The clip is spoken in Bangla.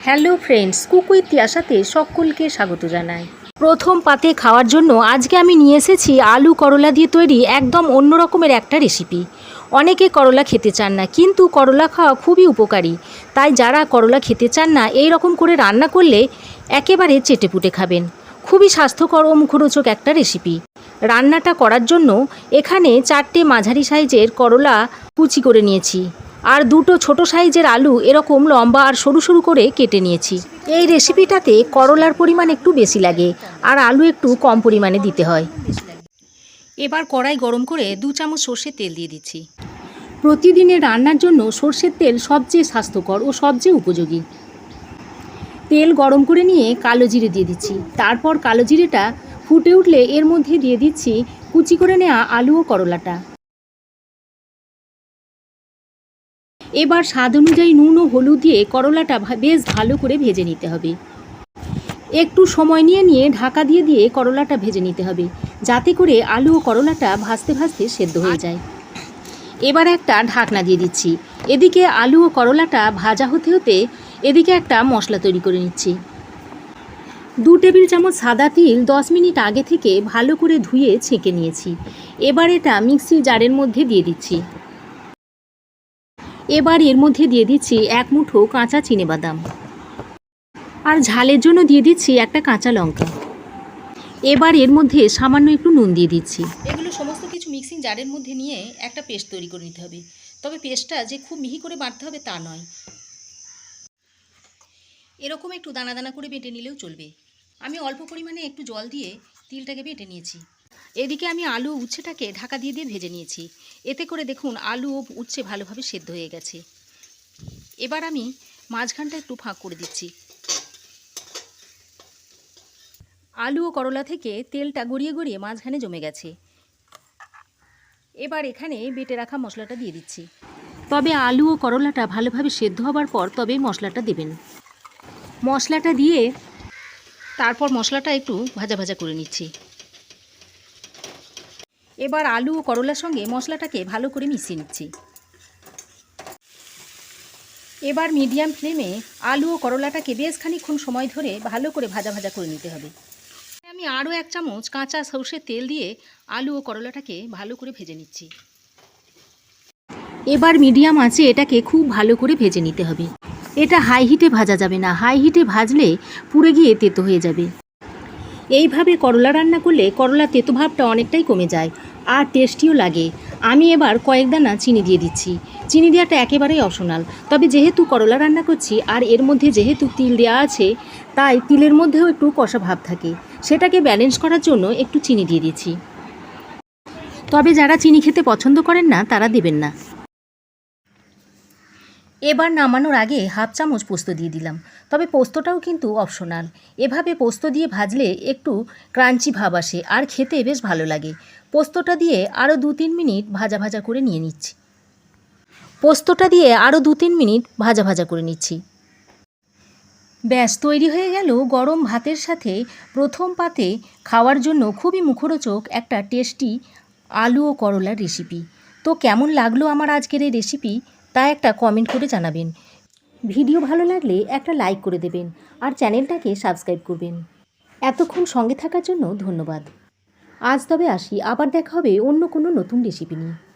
হ্যালো ফ্রেন্ডস, কুকু ইতিহাসাতে সকলকে স্বাগত জানাই। প্রথম পাতে খাওয়ার জন্য আজকে আমি নিয়ে এসেছি আলু করলা দিয়ে তৈরি একদম অন্য রকমের একটা রেসিপি অনেকে করলা খেতে চান না, কিন্তু করলা খাওয়া খুবই উপকারী। তাই যারা করলা খেতে চান না, এই রকম করে রান্না করলে একেবারে চেটেপুটে খাবেন। খুবই স্বাস্থ্যকর ও মুখরোচক একটা রেসিপি রান্নাটা করার জন্য এখানে চারটে মাঝারি সাইজের করলা কুচি করে নিয়েছি। আর দুটো ছোট সাইজের আলু এরকম লম্বা আর সরু সরু করে কেটে নিয়েছি। এই রেসিপিটাতে করলার পরিমাণ একটু বেশি লাগে আর আলু একটু কম পরিমাণে দিতে হয়। এবার কড়াই গরম করে দু চামচ সর্ষের তেল দিয়ে দিচ্ছি। প্রতিদিনের রান্নার জন্য সর্ষের তেল সবচেয়ে স্বাস্থ্যকর ও সবচেয়ে উপযোগী। তেল গরম করে নিয়ে কালো জিরে দিয়ে দিচ্ছি। তারপর কালো জিরেটা ফুটে উঠলে এর মধ্যে দিয়ে দিচ্ছি কুচি করে নেওয়া আলু ও করলাটা। এবার স্বাদ অনুযায়ী নুন ও হলুদ দিয়ে করলাটা বেশ ভালো করে ভেজে নিতে হবে। একটু সময় নিয়ে নিয়ে ঢাকা দিয়ে দিয়ে করলাটা ভেজে নিতে হবে, যাতে করে আলু ও করলাটা ভাজতে ভাজতে সেদ্ধ হয়ে যায়। এবার একটা ঢাকনা দিয়ে দিচ্ছি। এদিকে আলু ও করলাটা ভাজা হতে হতে এদিকে একটা মশলা তৈরি করে নিচ্ছি। দু টেবিল চামচ সাদা তিল দশ মিনিট আগে থেকে ভালো করে ধুয়ে ছেঁকে নিয়েছি। এবার এটা মিক্সির জারের মধ্যে দিয়ে দিচ্ছি। এবার এর মধ্যে দিয়ে দিচ্ছি এক মুঠো কাঁচা বাদাম আর ঝালের জন্য দিয়ে দিচ্ছি একটা কাঁচা লঙ্কা। এবার এর মধ্যে সামান্য একটু নুন দিয়ে দিচ্ছি। এগুলো সমস্ত কিছু মিক্সিং জারের মধ্যে নিয়ে একটা পেস্ট তৈরি করে নিতে হবে। তবে পেস্টটা যে খুব মিহি করে বাটতে হবে তা নয়। এরকম একটু দানা দানা করে বেটে নিলেও চলবে। আমি অল্প পরিমাণে একটু জল দিয়ে তিলটাকে বেটে নিয়েছি। এদিকে আমি আলু উচ্ছেটাকে ঢাকা দিয়ে দিয়ে ভেজে নিয়েছি। এতে করে দেখুন আলু ও উচ্ছে ভালোভাবে সেদ্ধ হয়ে গেছে। এবার আমি মাঝখানটা একটু ফাঁক করে দিচ্ছি। আলু ও করলা থেকে তেলটা গড়িয়ে গড়িয়ে মাঝখানে জমে গেছে। এবার এখানে বেটে রাখা মশলাটা দিয়ে দিচ্ছি। তবে আলু ও করলাটা ভালোভাবে সেদ্ধ হবার পর তবে মশলাটা দেবেন। মশলাটা দিয়ে তারপর মশলাটা একটু ভাজা ভাজা করে নিচ্ছি। এবার আলু ও করলার সঙ্গে মশলাটাকে ভালো করে মিশিয়ে নিচ্ছি। এবার মিডিয়াম ফ্লেমে আলু ও করলাটাকে বেশ খানিক্ষণ সময় ধরে ভালো করে ভাজা ভাজা করে নিতে হবে। আমি আরও এক চামচ কাঁচা সর্ষের তেল দিয়ে আলু ও করলাটাকে ভালো করে ভেজে নিচ্ছি। এবার মিডিয়াম আঁচে এটাকে খুব ভালো করে ভেজে নিতে হবে। এটা হাই হিটে ভাজা যাবে না, হাই হিটে ভাজলে পুড়ে গিয়ে তেতো হয়ে যাবে। এইভাবে করলা রান্না করলে করলা তেতো ভাবটা অনেকটাই কমে যায় আর টেস্টিও লাগে। আমি এবার কয়েক দানা চিনি দিয়ে দিচ্ছি। চিনি দেওয়াটা একেবারেই অপশনাল। তবে যেহেতু করলা রান্না করছি আর এর মধ্যে যেহেতু তিল দেওয়া আছে, তাই তিলের মধ্যেও একটু কষা ভাব থাকে। সেটাকে ব্যালেন্স করার জন্য একটু চিনি দিয়ে দিচ্ছি। তবে যারা চিনি খেতে পছন্দ করেন না, তারা দেবেন না। এবার নামানোর আগে হাফ চামচ পোস্ত দিয়ে দিলাম। তবে পোস্তটাও কিন্তু অপশনাল। এভাবে পোস্ত দিয়ে ভাজলে একটু ক্রাঞ্চি ভাব আসে আর খেতে বেশ ভালো লাগে। পোস্তটা দিয়ে আরও দু তিন মিনিট ভাজা ভাজা করে নিয়ে নিচ্ছি। পোস্তটা দিয়ে আরও দু তিন মিনিট ভাজা ভাজা করে নিচ্ছি। ব্যাস, তৈরি হয়ে গেল গরম ভাতের সাথে প্রথম পাতে খাওয়ার জন্য খুবই মুখরোচক একটা টেস্টি আলু ও করলার রেসিপি তো কেমন লাগল আমার আজকের এই রেসিপি তা একটা কমেন্ট করে জানাবেন। ভিডিও ভালো লাগলে একটা লাইক করে দেবেন আর চ্যানেলটাকে সাবস্ক্রাইব করবেন। এতক্ষণ সঙ্গে থাকার জন্য ধন্যবাদ। আজ তবে আসি, আবার দেখা হবে অন্য কোনো নতুন রেসিপি নিয়ে।